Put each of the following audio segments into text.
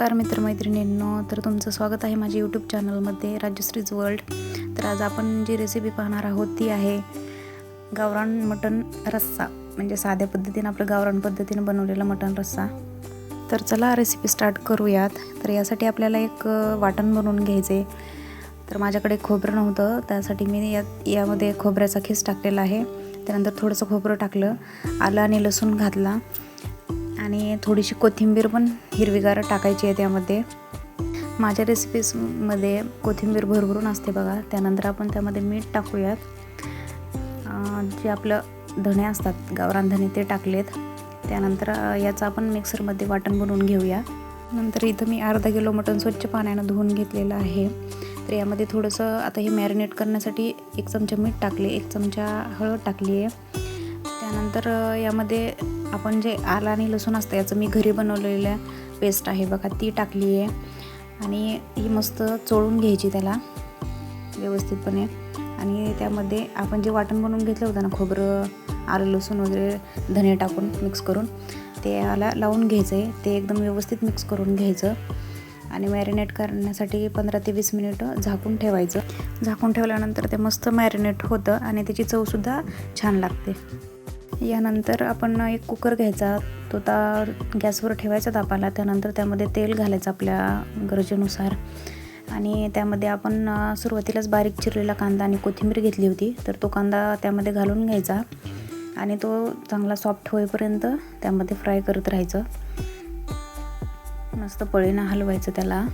नमस्कार मित्रमैत्रिणींनो तर तुमचं स्वागत आहे माझ्या यूट्यूब चॅनलमध्ये राजश्रीज वर्ल्ड तर आज आपण जी रेसिपी पाहणार आहोत ती आहे गावरान मटण रस्सा. म्हणजे साध्या पद्धतीनं आपलं गावरान पद्धतीनं बनवलेला मटण रस्सा. तर चला रेसिपी स्टार्ट करूयात. तर यासाठी आपल्याला एक वाटण बनवून घ्यायचे. तर माझ्याकडे खोबरं नव्हतं त्यासाठी मी या यामध्ये खोबऱ्याचा खीस टाकलेला आहे. त्यानंतर थोडंसं खोबरं टाकलं आलं आणि लसूण घातला. आणि थोडीशी कोथिंबीर पण हिरवीगार टाकायची आहे त्यामध्ये. माझ्या रेसिपीजमध्ये कोथिंबीर भरभरून असते बघा. त्यानंतर आपण त्यामध्ये मीठ टाकूयात. जे आपलं धणे असतात गावरान धणे ते टाकलेत. त्यानंतर याचा याचं आपण मिक्सरमध्ये वाटण बनवून घेऊया. नंतर इथं मी अर्धा किलो मटण स्वच्छ पाण्यानं धुवून घेतलेलं आहे. तर यामध्ये थोडंसं आता हे मॅरिनेट करण्यासाठी एक चमचा मीठ टाकले एक चमचा हळद टाकली आहे त्यानंतर यामध्ये आपण जे आला आणि लसूण असतं याचं मी घरी बनवलेलं पेस्ट आहे बघा ती टाकली आहे. आणि ही मस्त चोळून घ्यायची त्याला व्यवस्थितपणे. आणि त्यामध्ये आपण जे वाटण बनवून घेतलं होतं ना खोबरं आलं लसूण वगैरे धने टाकून मिक्स करून ते याला लावून घ्यायचं आहे ते एकदम व्यवस्थित मिक्स करून घ्यायचं. आणि मॅरिनेट करण्यासाठी पंधरा ते वीस मिनिटं झाकून ठेवायचं. झाकून ठेवल्यानंतर ते मस्त मॅरिनेट होतं आणि त्याची चवसुद्धा छान लागते. यानंतर आपण एक कुकर घ्यायचा तो ता गॅसवर ठेवायचा तापाला त्यानंतर त्यामध्ये तेल घालायचं आपल्या गरजेनुसार. आणि त्यामध्ये आपण सुरुवातीलाच बारीक चिरलेला कांदा आणि कोथिंबीर घेतली होती तर तो कांदा त्यामध्ये घालून घ्यायचा. आणि तो चांगला सॉफ्ट होईपर्यंत त्यामध्ये फ्राय करत राहायचं. मस्त पळीनं हलवायचं त्याला.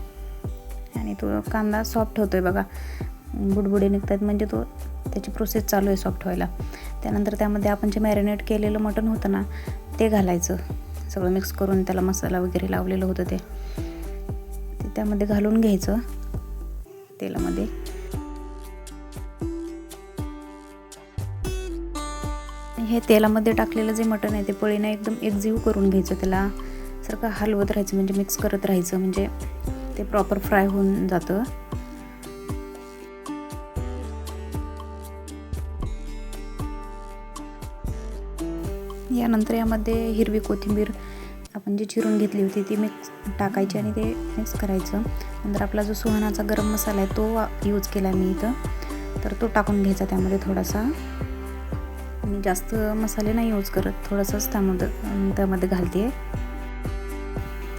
आणि तो कांदा सॉफ्ट होतो आहे बघा. बुडबुडे निघतात म्हणजे तो त्याची प्रोसेस चालू आहे सॉफ्ट व्हायला. त्यानंतर त्यामध्ये आपण जे मॅरिनेट केलेलं मटण होतं ना ते घालायचं. सगळं मिक्स करून त्याला मसाला वगैरे लावलेलं होतं ते. ते त्यामध्ये घालून घ्यायचं तेलामध्ये. हे तेलामध्ये टाकलेलं जे मटण आहे ते पळीनं एकदम एकजीव करून घ्यायचं. त्याला सारखं हलवत राहायचं म्हणजे मिक्स करत राहायचं म्हणजे ते प्रॉपर फ्राय होऊन जातं. यानंतर यामध्ये हिरवी कोथिंबीर आपण जी चिरून घेतली होती ती मिक्स टाकायची आणि ते मिक्स करायचं. नंतर आपला जो सुहानाचा गरम मसाला आहे तो यूज केला मी इथं. तर तो टाकून घ्यायचा त्यामध्ये थोडासा. मी जास्त मसाले नाही यूज करत थोडंसंच त्यामध्ये त्यामध्ये घालते.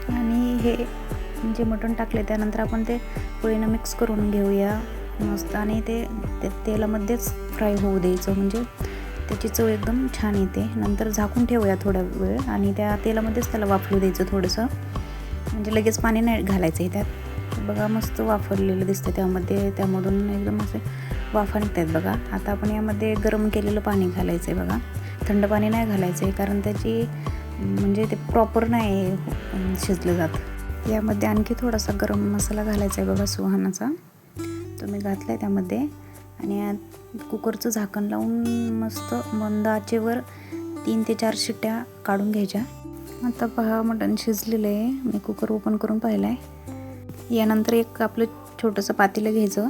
आणि हे जे मटण टाकले त्यानंतर आपण ते पोळीनं मिक्स करून घेऊया. मस्त आणि ते तेलामध्येच फ्राय होऊ द्यायचं. म्हणजे त्याची चव एकदम छान येते. नंतर झाकून ठेवूया थोडा वेळ आणि त्या तेलामध्येच त्याला वाफलू द्यायचं थोडंसं. म्हणजे लगेच पाणी नाही घालायचं आहे त्यात बघा मस्त वाफरलेलं दिसतं त्यामध्ये. त्यामधून एकदम असे वाफा निघतात बघा. आता आपण यामध्ये गरम केलेलं पाणी घालायचं आहे बघा. थंड पाणी नाही घालायचं आहे कारण त्याची म्हणजे ते प्रॉपर नाही शिजलं जात. यामध्ये आणखी थोडासा गरम मसाला घालायचा आहे बघा सुहानाचा. तो मी घातला आहे त्यामध्ये. आणि कुकरचं झाकण लावून मस्त मंद आचेवर तीन ते चार शिट्ट्या काढून घ्यायच्या. आता पहा मटण शिजलेलं आहे. मी कुकर ओपन करून पाहिलं आहे यानंतर एक आपलं छोटंसं पातेलं घ्यायचं.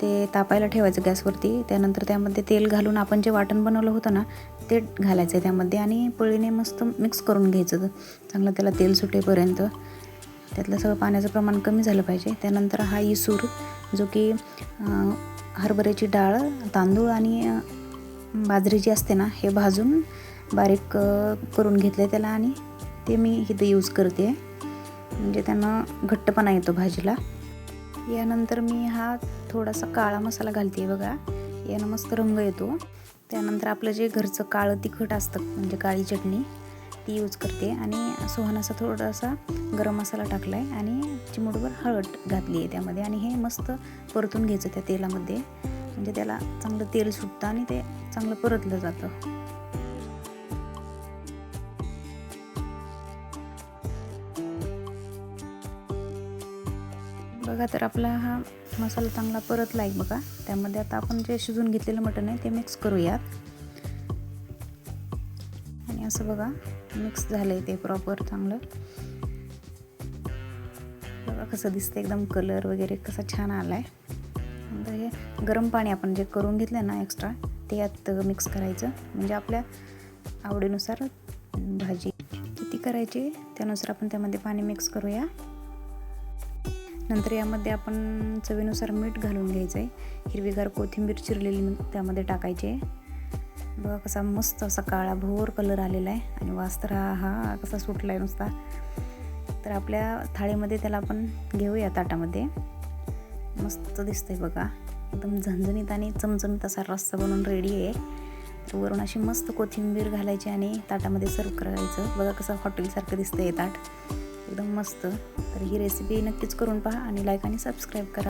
ते तापायला ठेवायचं गॅसवरती. त्यानंतर त्यामध्ये तेल घालून आपण जे वाटण बनवलं होतं ना ते घालायचं आहे त्यामध्ये आणि पळीने मस्त मिक्स करून घ्यायचं. चांगलं त्याला तेल सुटेपर्यंत. त्यातलं सगळं पाण्याचं प्रमाण कमी झालं पाहिजे. त्यानंतर हा इसूर जो की हरभऱ्याची डाळ तांदूळ आणि बाजरी जी असते ना हे भाजून बारीक करून घेतलं त्याला आणि ते मी इथं यूज करते. म्हणजे त्यांना घट्टपणा येतो भाजीला. यानंतर मी हा थोडासा काळा मसाला घालते बघा. यानं मस्त रंग येतो. त्यानंतर आपलं जे घरचं काळं तिखट असतं म्हणजे काळी चटणी ती यूज करते. आणि सुहानाचा थोडासा गरम मसाला टाकला आहे आणि चिमूटभर हळद घातली आहे त्यामध्ये. आणि हे मस्त परतून घ्यायचं त्या तेलामध्ये. म्हणजे त्याला चांगलं तेल सुटतं आणि ते चांगलं परतलं जातं. बघा तर आपला हा मसाला चांगला परतला आहे बघा. त्यामध्ये आता आपण जे शिजून घेतलेलं मटण आहे ते मिक्स करूयात. असं बघा मिक्स झालं आहे ते प्रॉपर चांगलं. बघा कसं दिसतं एकदम कलर वगैरे कसा छान आला आहे नंतर हे गरम पाणी आपण जे करून घेतलं ना एक्स्ट्रा ते यात मिक्स करायचं. म्हणजे आपल्या आवडीनुसार भाजी किती करायची त्यानुसार आपण त्यामध्ये पाणी मिक्स करूया. नंतर यामध्ये आपण चवीनुसार मीठ घालून घ्यायचं आहे हिरवीगार कोथिंबीर चिरलेली त्यामध्ये टाकायची आहे. बघा कसा मस्त असा काळा भोर कलर आलेला आहे आणि वास हा हा कसा सुटला आहे नुसता. तर आपल्या थाळीमध्ये त्याला आपण घेऊया ताटामध्ये. मस्त दिसतंय बघा. एकदम झणझणीत आणि चमचमीत असा रस्सा बनवून रेडी आहे. तर वरून अशी मस्त कोथिंबीर घालायची आणि ताटामध्ये सर्व करायचं. बघा कसं हॉटेलसारखं दिसतं हे ताट. एकदम मस्त. तर ही रेसिपी नक्कीच करून पहा आणि लाईक आणि सबस्क्राईब करा.